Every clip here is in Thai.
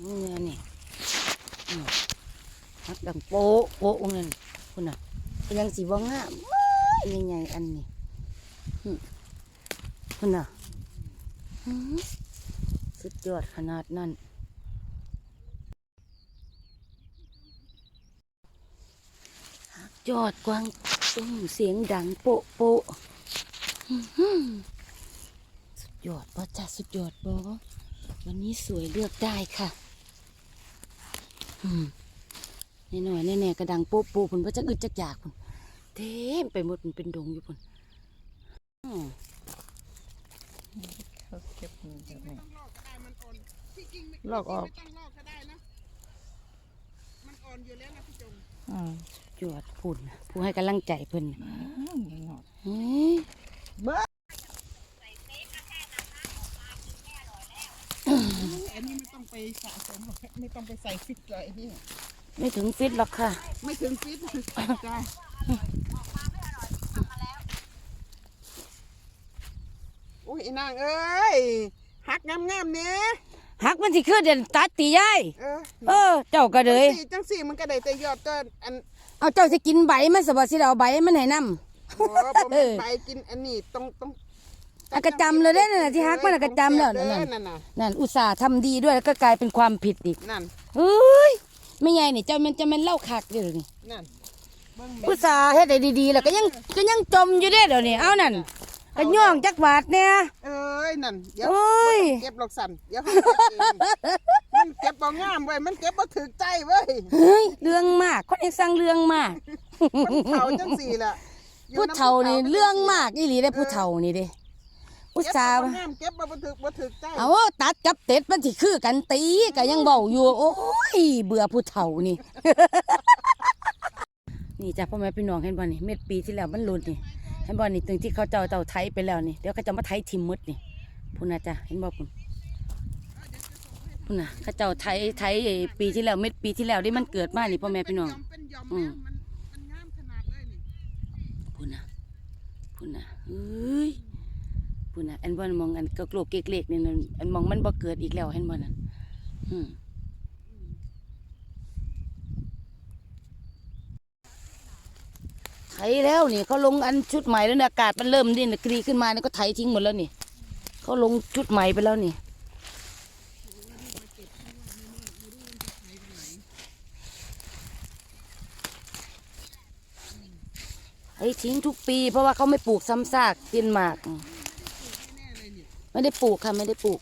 นี่นี่ฮักดังโป๊ะโป๊ะเงินคุณน่ะเป็นยังสีว่างามยังไงอันนี้คุณน่ะสุดยอดขนาดนั้นฮักยอดกวางตุ้มเสียงดังโป๊ะโป๊ะสุดยอดบ่จ้าสุดยอดบ่วันนี้สวยเลือกได้ค่ะ น่หน่อยแน่ๆกระดังโป๊ะโป๊ะพุ่นว่าจะอึดจักอยากพุ่นเต็มไปหมดมันเป็นดงอยู่พุ่นอืมเขาเก็บเงินจากไหนต้องลอกก็ได้มันอ่อนที่จริงไม่ลอกออกไม่ต้องลอกก็ได้นะมันอ่อนอยู่แล้วนะพี่จงอืมยอดพุ่นน่ะผู้ให้กำลังใจเพิ่นน่ะอืมนี่เนาะเฮ้ยเบ้ ออันนี้ไม่ต้องไปสะสมหรอกไม่ต้องไปใส่ฟิตเลยไอ้นี่ไม่ถึงฟิตหรอกค่ะ ไม่ถึงฟิตได้โอ้ยไอ้นางเอ้ยหักงามๆเนี่ยหักมันสิคือเด่นตัดตียายเออเออเจ้าก็เลยจังสี่จังสี่มันก็ได้แต่ยอดต้นอันเอาเจ้าสิกินใบมันสบสิเราเอาใบมันให้นำโอ้ผมเออไปกินอันนี้ต้องต้อง อะกระจำเลยเด้อนั่นน่ะที่หักมันน่ะกระจำแล้วนั่นน่ะนั่นน่ะนั่นอุตส่าห์ทำดีด้วยแล้วก็กลายเป็นความผิดอีกนั่นเฮ้ยไม่ไงนี่เจ้ามันจะมันเล่าคักอยู่นี่นั่นเบิ่งแม่อุตส่าห์เฮ็ดได้ดีๆแล้วก็ยังก็ยังจมอยู่เด้เดี๋ยวนี้เอานั่นก็ย่องจักบาทเนี่ย เอ้ยนั่นเดี๋ยวโอ้ยเก็บหลอกสันเดี๋ยวเขาเก็บเองมันเก็บบ่งามเว้ยมันเก็บบ่ถึกใจเว้ยเฮ้ยเรื่องมากคนไอ้สร้างเรื่องมาก มันเผาจังสี่ล่ะอยู่ผู้ำเฒ่านี่มัเรื่องมากอีหลีได้ผู้เฒ่านี่เด้ อุตเก็บส่าห์บ่งามเก็บบ่บ่ถึกบ่ถึกใจเอาตัดกับเต็ดมันสิคือกันตีก็ยังเว้าอยู่ โอ้ย เบื่อผู้เฒ่านี่ นี่จ้ะพ่อแม่พี่น้องเห็นบ่นี่เม็ดปีที่แล้วมันหลุดนี่เห็นบ่นี่ตึงที่เขาเจ้าเจ้าไทยไปแล้วนี่เดี๋ยวเขาจะมาไทยทิมหมดนี่พุ่นน่ะจ้ะเห็นบ่พุ่นพุ่นน่ะเขาเจ้าไทยไทยไอ้ปีที่แล้วเม็ดปีที่แล้วที่มันเกิดมานี่พ่อแม่พี่น้อง เป็นยอมอืเป็นยอมมแล้วมันมันงามขนาดเลยนี่พุ่นน่ะพุ่นน่ะเฮ้ย พุ่นน่ะอันบ่มองอันกระโกรกเกล็กๆนี่นั่นอันมองมันบ่เกิดอีกแล้วเห็นบ่นั่นอืมไถแล้วนี่เขาลงอันชุดใหม่แล้วเนี่ยอากาศมันเริ่มนี่นะกรีขึ้นมาเนี่ยก็ไถทิ้งหมดแล้วนี่เขาลงชุดใหม่ไปแล้วนี่ไถทิ้งทุกปีเพราะว่าเขาไม่ปลูกซ้ำซากกินหมาก ไม่ได้ปลูกค่ะไม่ได้ปลูก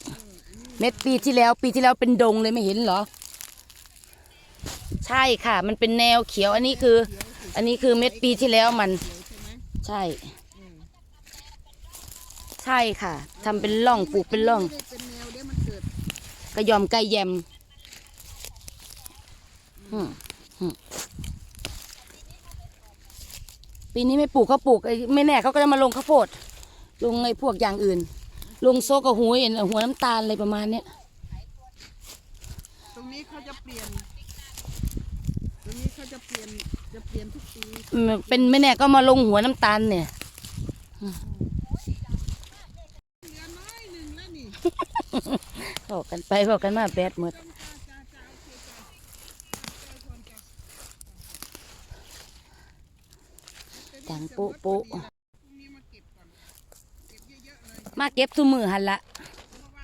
เม็ดปีที่แล้วปีที่แล้วเป็นดงเลยไม่เห็นเหรอ ใช่ค่ะ มันเป็นแนวเขียว อันนี้คือ อันนี้คือเม็ดปีที่แล้วมัน ใช่ ใช่ค่ะทำเป็นร่องปลูกเป็นร่องกระยอมไก่แยมปีนี้ไม่ปลูกเขาปลูกไอ้ไม่แน่เขาก็จะมาลงข้าวโพด ลงไอ้พวกอย่างอื่น ลงโซกกับหัวเอ็นหัวน้ำตาลอะไรประมาณเนี้ยตรงนี้เขาจะเปลี่ยน ตรงนี้เขาจะเปลี่ยนจะเปลี่ยนทุกปีอืมเป็นไม่แน่ก็มาลงหัวน้ำตาลเนี่ยเหลือน้อยหนึ่งแล้วนี่บอกกันไปบอกกันมาแบดหมดจ้าจ้าจ้าโอเคจ้าจ้าก่อนจ้าดังโป๊ะโป๊ มาเก็บทุมือหันละ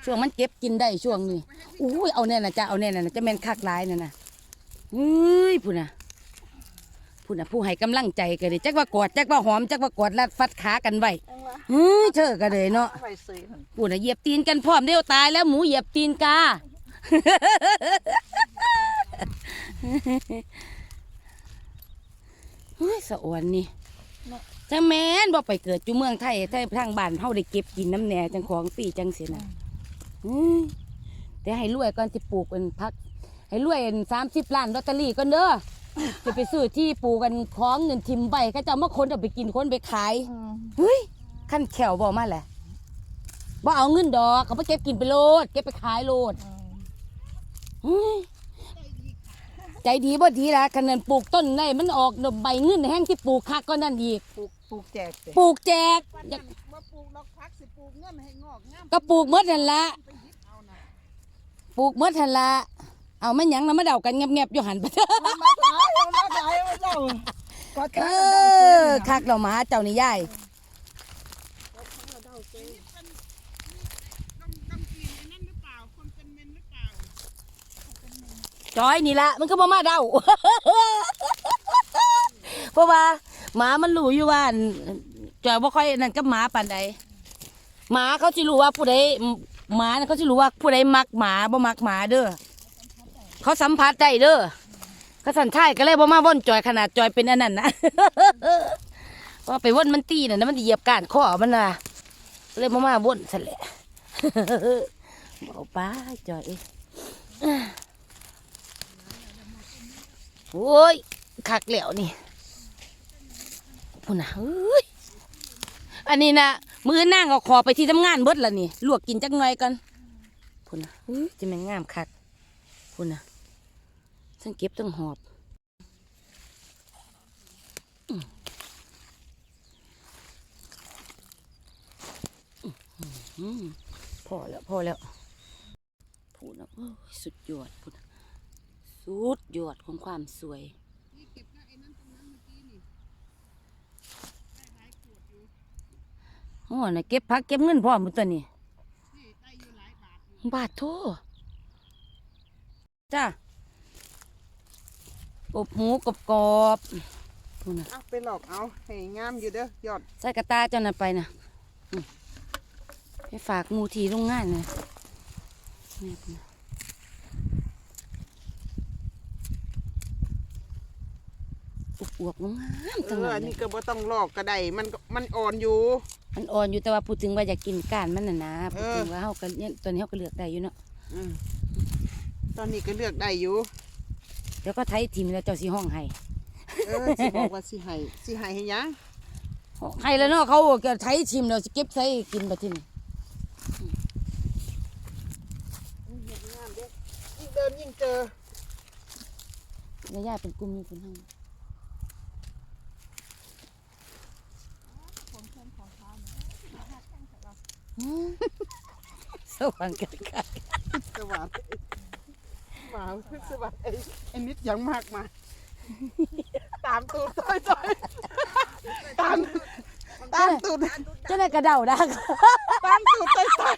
ช่วงมันเก็บกินได้ช่วงนี้อุ้ยเอาแน่นะจ้ะเอาแน่นะจะแม่นคักหลายน่ะนะเฮ้ยพูดน่ะพูดน่ะผู้ให้กำลังใจกันเลยจักว่ากอดจักว่าหอมจักว่ากอดลัดฟัดขากันไว้เฮ้ยเธอก็เลยเนาะไปซื้นพูน่ะเหยียบตีนกันพร้อมเดียวตายแล้วหมูเหยียบตีนกาเฮ้ยสะอวนนี่ จังแม่นบ่ไปเกิดอยู่เมืองไทยไทยทางบ้านเฮาได้เก็บกินน้ำแหน่จังของปีจังสินะอืมแต่ให้รวยก่อนสิปลูกเป็นพัก ให้รวยสามสิบล้านลอตเตอรี่ก่อนเด้อ จะไปซื้อที่ปลูกกันของเงินทิมใบเขาจะเอามาคนเอาไปกินคนไปขายเฮ้ยขั้นแขวบอกมาแหละบ่เอาเงินดอกเขาไปเก็บกินไปโลด เก็บไปขายโลดเฮ้ย ใจดีบ่ดีละคะแนนปลูกต้นได้มันออกดอกใบเงินแห้งที่ปลูกคักก็นั่นอีก ปลูกปลูกแจกสิปลูกแจกวันอยานั้กนว่าปลูกดอกพักสิปลูกเงินให้งอกงามก็ปลูกหมดนั่นละไปหยิบเอานะปลูกหมดหันละเอามันหยังนะมาเดากันแงบๆอยู่หันไปมันมาตายมันมาตายมันเจ้าก็เอแค่อคักเราหมาเจ้านี่ยาย ดำดำกลิ่นในนั่นหรือเปล่า คนเป็นเมนหรือเปล่า จอยนี่ละมันก็บ่มาเดาเพราะว่าหมามันรู้อยู่ว่าจอยบ่ค่อยนั่นกับหมาปานใดหมาเขาสิรู้ว่าผู้ใดหมาเขาสิรู้ว่าผู้ใดมักหมาบ่มักหมาเด้อเขาสัมผัสได้เด้อเขาสันทายก็เลยบ่มาว่นจอยขนาดจอยเป็นอันนั้นนะเพราไปว่นมันตีน่ะนะมันเหยียบก้านข้อมันน่ะเลยบ่มาว่นซะแหละเอาป้าจอยเอ้ย โอ้ยคักแล้วนี่พุ่นนะเอ้ยอันนี้นะมือนั่งเอาคอไปที่ทำงานเบิดละนี่ลวกกินจักหน่อยกันพุ่นนะเอ้ยจะแม่งงามคักพุ่นนะทั้งเก็บทั้งหอบพอแล้วพอแล้วพูดนะสุดยอดพูดนะ สุดยอดของความสวยนี่เก็บได้ไอ้นั่นตรงนั้นเมื่อกี้นี่ได้หลายขวดอยู่โอ้น่ะเก็บพักเก็บเงินพร้อมหมดตัวนี้นี่ได้อยู่หลายบาทอยู่บาทโทจ้าอบหมูกรอบกรอบๆพูดนะเอาไปหลอกเอาให้งามอยู่เด้อยอดใส่กระตาเจ้าน่ะไปนะอืมไปฝากหมูทีโรงงานนะนี่พูดนะ อวบๆงามเอจังอเลอันยนี้ก็บ่ต้องหลอกก็ได้มันก็มันอ่อนอยู่ มันอ่อนอยู่แต่ว่าพูดถึงว่าอยากกินก้านมันน่ะนะพูดถึงเออว่าเฮาก็เนี่ยตอนนี้เฮาก็เลือกได้อยู่เนาะอืมตอนนี้ก็เลือกได้อยู่ เดี๋ยวก็ไทยทีมแล้วเจ้าสีห้องให้เออสิบอกว่าสิให้สิให้ให้หยังให้แล้วเนาะเขาก็ไทยทีมแล้วสิเก็บใส่กินบัดทีนี้เห็นงามเด้ยิ่งเดินยิ่งเจอแล้วย่าเป็นกลุ่มนี้เป็นห้องอืม สว่างกันค่ะสวัสดีหมาสวัสดีไอ้ไอ้นิดยังมากมา ตามตูดต้อยต้อยตามตามตูดเจ้าได้กระเดาดักตามตูดต้อยต้อย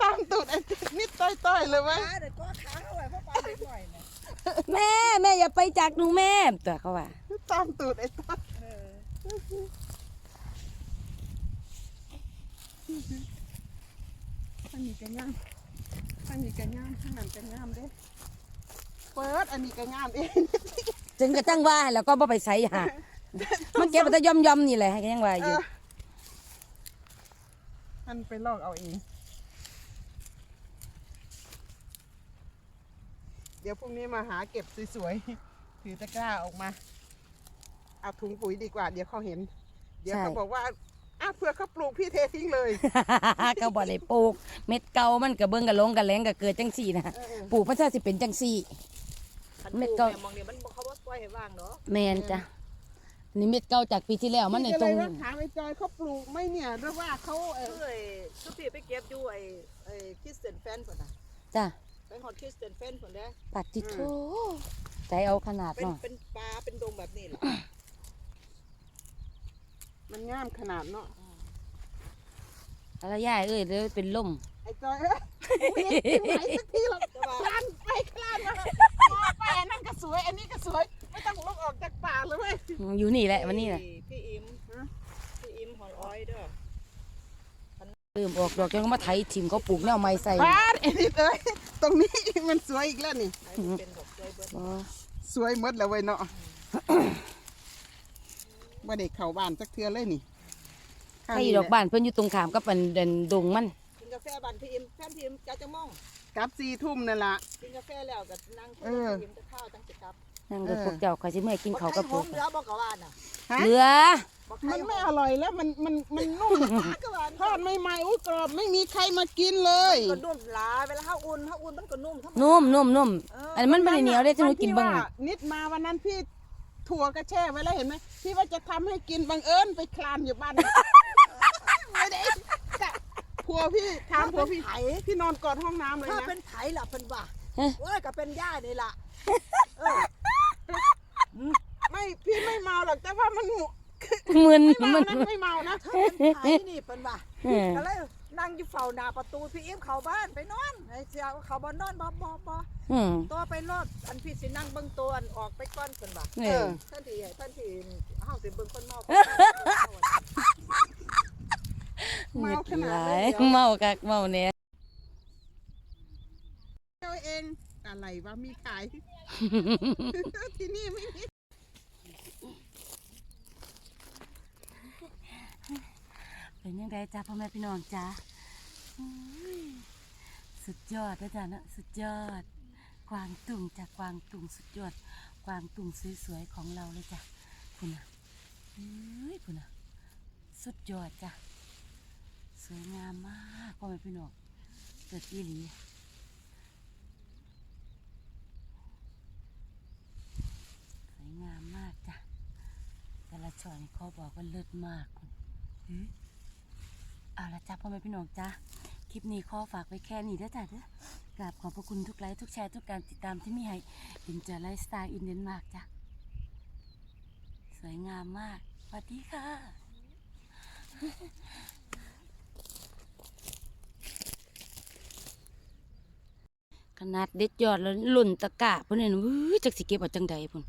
ตามตูดไอ้นิดต้อยต้อยเลยเว้ยแม่แม่อย่าไปจากหนูแม่ตัวเขาว่าตามตูดไอ้ต้อย อันนี้ก็งามอันนี้ก็งามข้างนั้นก็งามเด้เปิดอันนี้ก็งามเองจึงกระตั้งว่าแล้วก็บ่ไปใส่หามันเก็บแต่ย่อมย่อมๆนี่แหละให้ก็ยังว่าอยู่มันไปลอกเอาเอง เดี๋ยวพรุ่งนี้มาหาเก็บสวยๆ ถือตะกร้าออกมา เอาถุงปุ๋ยดีกว่า เดี๋ยวเขาเห็น เดี๋ยวเขาบอกว่า อ้าวเพื่อเขาปลูกพี่เททิ้งเลยเขาบ่ได้ปลูก เม็ดเก่ามันก็เบิ่งก็ลงก็แหลงก็เกิดจังซี่นะเออ ปลูกมันซะสิเป็นจังซี่ เม็ดเก่ามองเนี่ยมันบ่เขาว่าปล่อยให้ว่างเนาะแมนจ้ะนี่เม็ดเก่าจากปีที่แล้วมันในก็ตรเลงยว่าถามไอ้จอยเขาปลูกไหมเนี่ยหรือว่าเขาเออคือไอ้คือพี่ไปเก็บอยู่ไอ้ไอ้คริสเตียนแฟนพุ่นน่ะจ้ะไปฮอดคริสเตียนแฟนพุ่นเด้อปัดจิโถใจเอาขนาดเป็นเนาะเป็นปลาเป็นดงแบบนี้แหละ มันงามขนาดเนาะอะไรย่ายเอ้ยเดี๋ยวเป็นลมไอ้จอยเอ้ยไม่ไหวสักทีหรอกแต่ว่าคลานไปคลานมาพอไปอันนั่นก็สวยอันนี้ก็สวย ไม่ต้องลุกออกจากป่าเลยเว้ยอยู่นี่แหละวันนี้แหละพี่อิมพี่อิมหอยอ้อยเด้อเริ่มออกดอกจนเขามาไถทิมเขาปลูกแนวไม้ใส่พาดไอ้นี่เลยตรงนี้มันสวยอีกแล้วนี่ไอ้มันเป็นดอกใจเบิดบ่สวยหมดแล้วเว้ยเนาะ ว่าเด็กเข้าบ้านสักเทือเลยนี่ใครอยู่ดอกบ้านเพิ่นอยู่ตรงขามกับอันเดินดงมัน กินกาแฟบ้านพี่อิมแฟนพี่อิมจะจะมองกลับสี่ทุ่มนั่นล่ะกินกาแฟแล้วก็นั่งคุยเออกับพี่อิมจะข้าวตั้งสิกลับนั่งกับเออ พวกเจ้าเขาสิเมื่อยกินเขาวกับบ่พวกใครหอมเหลือบ่กะว่าน่ะฮะเหลือบ่ใครมันหไม่ออร่อยแล้วมันมันมันนุ่มก็ว่าทอดใหม่ๆอุ้ยกรอบไม่มีใครมากินเลย ก็นุ่มหลายเวลาเฮาอุ่นเฮาอุ่นมันก็นุ่มธรรมดานุ่มนุ่มนุ่มเอออันนี้มันไม่ได้เหนียวได้ที่หนูกินเบ้างวัอะที่ว่านิดมาวันนั้นพี่ ถั่วกระแช่ไว้แล้วเห็นไหมพี่ว่าจะทำให้กินบังเอิญไปคลานอยู่บ้าน ไม่ได้แกะผัวพี่ถามผัวพี่ไถพี่นอนกอดห้องน้ำเลยถ้าเป็นไถล่ะเพิ่นว่าเอ๊ะเว้ยก็เป็นย่านี่ล่ะเออไม่พี่ไม่เมาหรอกแต่ว่ามันหม มึนไม่มัเมานนะไม่เมานะถ้าเป็นไถนี่เพิ่นว่าเออก็เลยนั่งอยู่เฝ้าหน้าประตูพี่เอ็มเข้าบ้านไปนอนไอ้เสียเขาบ่นอนบ่บ่บ่อืม ตัวไปรถอันพี่สินั่งเบิ่งตัวอันออกไปก่อนเพิ่นว่าเอเอออ ท่านที่ท่านที่เฮาสิเบิ่งคนเมาเมาขนาดหลาเลยยเดี๋ยวเมากักเมาเนี่ยเจ้าเองอะไรวะมีขายที่นี่ไม่มี เป็นยังไงจ้าพ่อแม่พี่น้องจ้าสุดยอดนะจ๊ะนะสุดยอด กวางตุงจากกวางตุงสุดยอด กวางตุงสวยๆของเราเลยจ้ะคุณน่ะเฮ้ยคุณน่ะสุดยอดจ้ะสวยงามมากพ่อแม่พี่น้องเกิดอีหลีสวยงามมากจ้ะแต่ละช่อนี่เขาบอกว่าเลิศมากคุณ เอาละจ้ะพ่อแม่พี่น้องจ้ะคลิปนี้ขอฝากไว้แค่นี้เด้อจ้ะเด้อกราบขอบพระคุณทุกไลค์ทุกแชร์ทุกการติดตามที่มีให้อินเจอไลฟ์สไตล์อินเดนมาร์กจ้ะสวยงามมากสวัสดีค่ะ ขนาดเด็ดยอดแล้วหล่นตะกร้าพุ่นนี่นะวื้อจักสิเก็บเอาจังใดพุ่น